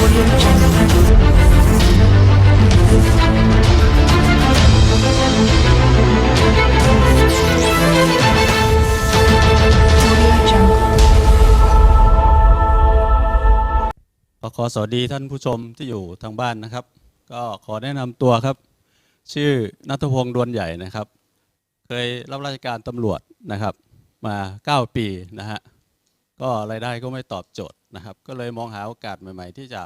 ขอขอสวัสดีท่านผู้ชมที่อยู่ทางบ้านนะครับ ก็ขอแนะนำตัวครับ ชื่อนัทพงศ์ดวนใหญ่นะครับ เคยรับราชการตำรวจนะครับ มา 9 ปีนะฮะก็รายได้ก็ไม่ตอบโจทย์ นะครับ ก็เลยมองหาโอกาสใหม่ ๆ ที่จะ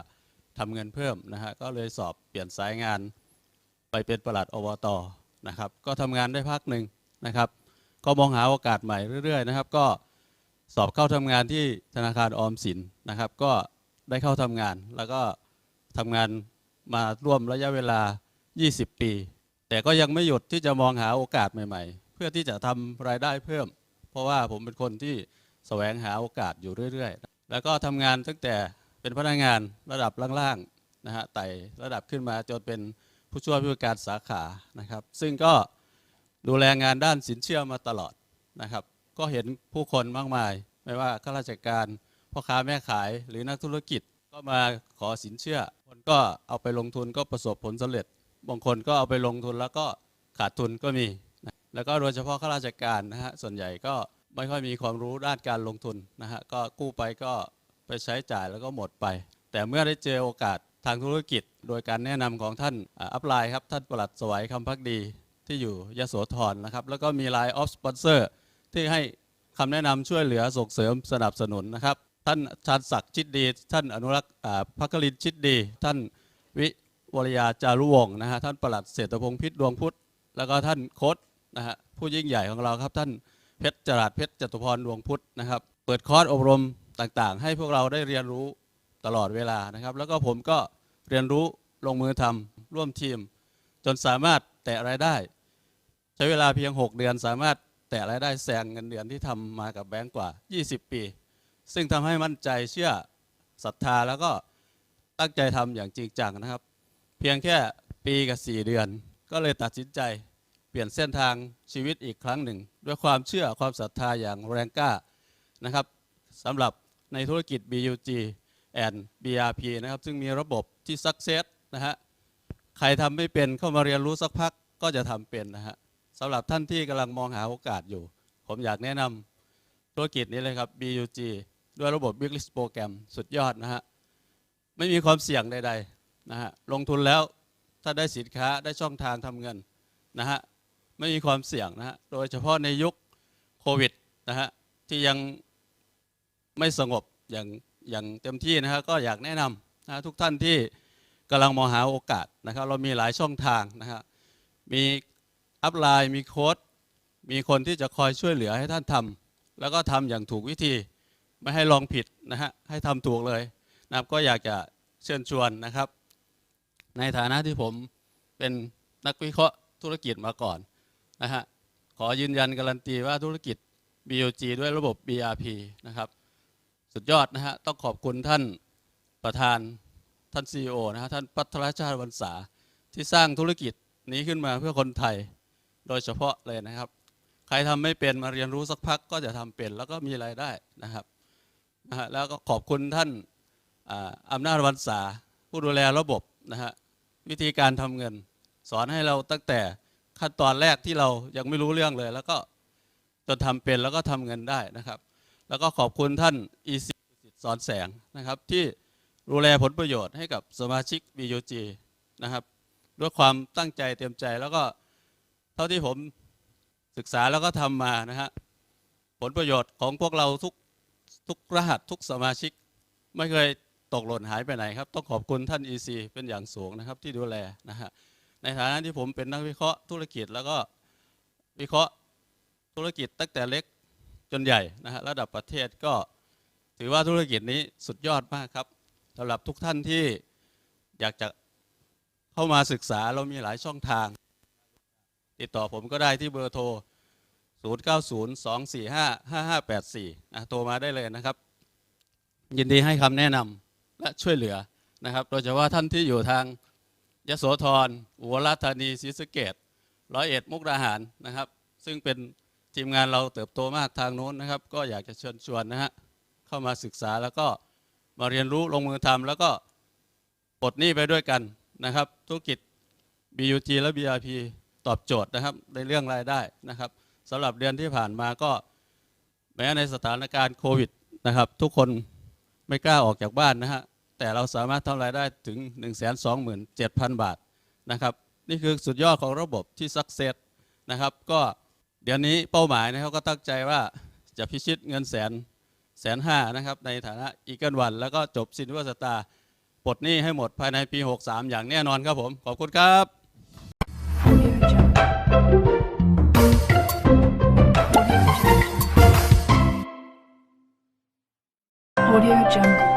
ทำเงินเพิ่มนะฮะก็เลยสอบเปลี่ยนสายงานไปเป็นประหลัดอบตนะครับ ก็ทำงานได้พักหนึ่งนะครับ ก็มองหาโอกาสใหม่เรื่อย ๆ นะครับ ก็สอบเข้าทำงานที่ธนาคารออมสินนะครับ ก็ได้เข้าทำงาน แล้วก็ทำงานมาร่วมระยะเวลา 20 ปี แต่ก็ยังไม่หยุดที่จะมองหาโอกาสใหม่ ๆ เพื่อที่จะทำรายได้เพิ่ม เพราะว่าผมเป็นคนที่แสวงหาโอกาสอยู่เรื่อย ๆ แล้วก็ทำงานตั้งแต่เป็นพนักงานระดับล่างๆนะฮะไต่ระดับขึ้นมาจนเป็นผู้ช่วยผู้การสาขานะครับ ซึ่งก็ดูแลงานด้านสินเชื่อมาตลอดนะครับ ก็เห็นผู้คนมากมาย ไม่ว่าข้าราชการพ่อค้าแม่ขายหรือนักธุรกิจก็มาขอสินเชื่อ คนก็เอาไปลงทุนก็ประสบผลสำเร็จ บางคนก็เอาไปลงทุนแล้วก็ขาดทุนก็มี แล้วก็โดยเฉพาะข้าราชการนะฮะส่วนใหญ่ก็ ไม่ค่อยมีความรู้ด้านการลงทุนนะฮะก็กู้ไปก็ไปใช้จ่ายแล้วก็หมดไป แต่เมื่อได้เจอโอกาสทางธุรกิจ โดยการแนะนำของท่านอัพไลน์ครับท่านประหลัดสวัยคำพักดีที่อยู่ยโสธรนะครับแล้วก็มีไลน์ออฟสปอนเซอร์ที่ให้คำแนะนำช่วยเหลือส่งเสริมสนับสนุนนะครับท่านชาญศักดิ์ชิดดี ท่านอนุรักษ์พักลินชิดดี ท่านวิวรยาจารุวงศ์นะฮะท่านประหลัดเศรษฐพงศ์พิษดวงพุทธแล้วก็ท่านโค้ดนะฮะผู้ยิ่งใหญ่ของเราครับท่าน เพชรจรัสเพชรจตุพรดวงพุทธนะครับ เปิดคอร์สอบรมต่างๆ ให้พวกเราได้เรียนรู้ตลอดเวลานะครับ แล้วก็ผมก็เรียนรู้ลงมือทำร่วมทีม จนสามารถแตะรายได้ ใช้เวลาเพียง 6 เดือนสามารถแตะรายได้แซงเงินเดือนที่ทำมากับแบงก์กว่า 20 ปี ซึ่งทำให้มั่นใจเชื่อศรัทธาแล้วก็ตั้งใจทำอย่างจริงจังนะครับ เพียงแค่ปีกับ 4 เดือน ก็เลยตัดสินใจ ปลี่ยนเส้นทางชีวิตอีกครั้งหนึ่ง ด้วยความเชื่อความศรัทธาอย่างแรงกล้านะครับสำหรับในธุรกิจ BUG and BRP นะครับ ซึ่งมีระบบที่ success นะฮะใครทำไม่เป็นเข้ามาเรียนรู้สักพักก็จะทำเป็นนะฮะสำหรับท่านที่กำลังมองหาโอกาสอยู่ ผมอยากแนะนำธุรกิจนี้เลยครับ BUG ด้วยระบบ Big List Program สุดยอดนะฮะไม่มีความเสี่ยงใดๆนะฮะลงทุนแล้วถ้าได้สินค้าได้ช่องทางทำเงินนะฮะ ไม่มีความเสี่ยงนะฮะโดยเฉพาะในยุคโควิดนะฮะที่ยังไม่สงบอย่างอย่างเต็มที่นะฮะก็อยากแนะนำนะฮะทุกท่านที่กำลังมองหาโอกาสนะครับเรามีหลายช่องทางนะครับมีอัพไลน์มีโค้ดมีคนที่จะคอยช่วยเหลือให้ท่านทำแล้วก็ทำอย่างถูกวิธีไม่ให้ลองผิดนะฮะให้ทำถูกเลยนะครับก็อยากจะเชิญชวนนะครับ ในฐานะที่ผมเป็นนักวิเคราะห์ธุรกิจมาก่อน นะฮะขอยืนยันการันตีว่าธุรกิจ BOG ด้วยระบบ BRP นะครับ สุดยอดนะฮะต้องขอบคุณท่านประธานท่านซีอนะฮะท่านพัทรชาติวันษาที่สร้างธุรกิจนี้ขึ้นมาเพื่อคนไทยโดยเฉพาะเลยนะครับ ใครทำไม่เป็นมาเรียนรู้สักพักก็จะทำเป็นแล้วก็มีรายได้นะครับนะฮะแล้วก็ขอบคุณท่านอ่าอำนาจวันษาผู้ดูแลระบบนะฮะวิธีการทำเงิน สอนให้เราตั้งแต่ ขั้นตอนแรกที่เรายังไม่รู้เรื่องเลย แล้วก็จนทำเป็นแล้วก็ทำเงินได้นะครับ แล้วก็ขอบคุณท่าน EC สอนแสงนะครับ ที่ดูแลผลประโยชน์ให้กับสมาชิก BUG นะครับ ด้วยความตั้งใจเต็มใจแล้วก็เท่าที่ผมศึกษาแล้วก็ทำมานะฮะผลประโยชน์ของพวกเราทุกทุกรหัสทุกสมาชิก ไม่เคยตกหล่นหายไปไหนครับ ต้องขอบคุณท่าน EC เป็นอย่างสูงนะครับที่ดูแลนะฮะ ในฐานะที่ผมเป็นนักวิเคราะห์ธุรกิจ แล้วก็วิเคราะห์ธุรกิจตั้งแต่เล็กจนใหญ่นะฮะระดับประเทศก็ถือว่าธุรกิจนี้สุดยอดมากครับสำหรับทุกท่านที่อยากจะเข้ามาศึกษาเรามีหลายช่องทาง ติดต่อผมก็ได้ที่เบอร์โทร 0902455584นะโทรมาได้เลยนะครับ ยินดีให้คำแนะนำและช่วยเหลือนะครับ โดยเฉพาะท่านที่อยู่ทาง ยโสธรอุบลราชธานีศรีสะเกดร้อยเอ็ดมุกดาหารนะครับ ซึ่งเป็นทีมงานเราเติบโตมากทางโน้นนะครับ ก็อยากจะเชิญชวนนะฮะเข้ามาศึกษาแล้วก็มาเรียนรู้ลงมือทำแล้วก็ปลดหนี้ไปด้วยกันนะครับ ธุรกิจ BUG และ BRP ตอบโจทย์นะครับในเรื่องรายได้นะครับสำหรับเดือนที่ผ่านมาก็แม้ในสถานการณ์โควิดนะครับ ทุกคนไม่กล้าออกจากบ้านนะฮะ แต่เราสามารถทำรายได้ถึง 127,000 บาทนะครับนี่คือสุดยอดของระบบที่สักเซสนะครับ ก็เดือนนี้เป้าหมายนะครับก็ตั้งใจว่าจะพิชิตเงินแสนแสนห้านะครับในฐานะอีเกิลวัน แล้วก็จบซินเวอร์สตาร์ปลดหนี้ให้หมดภายในปี 63 อย่างแน่นอนครับผม ขอบคุณครับ Audio Jungle.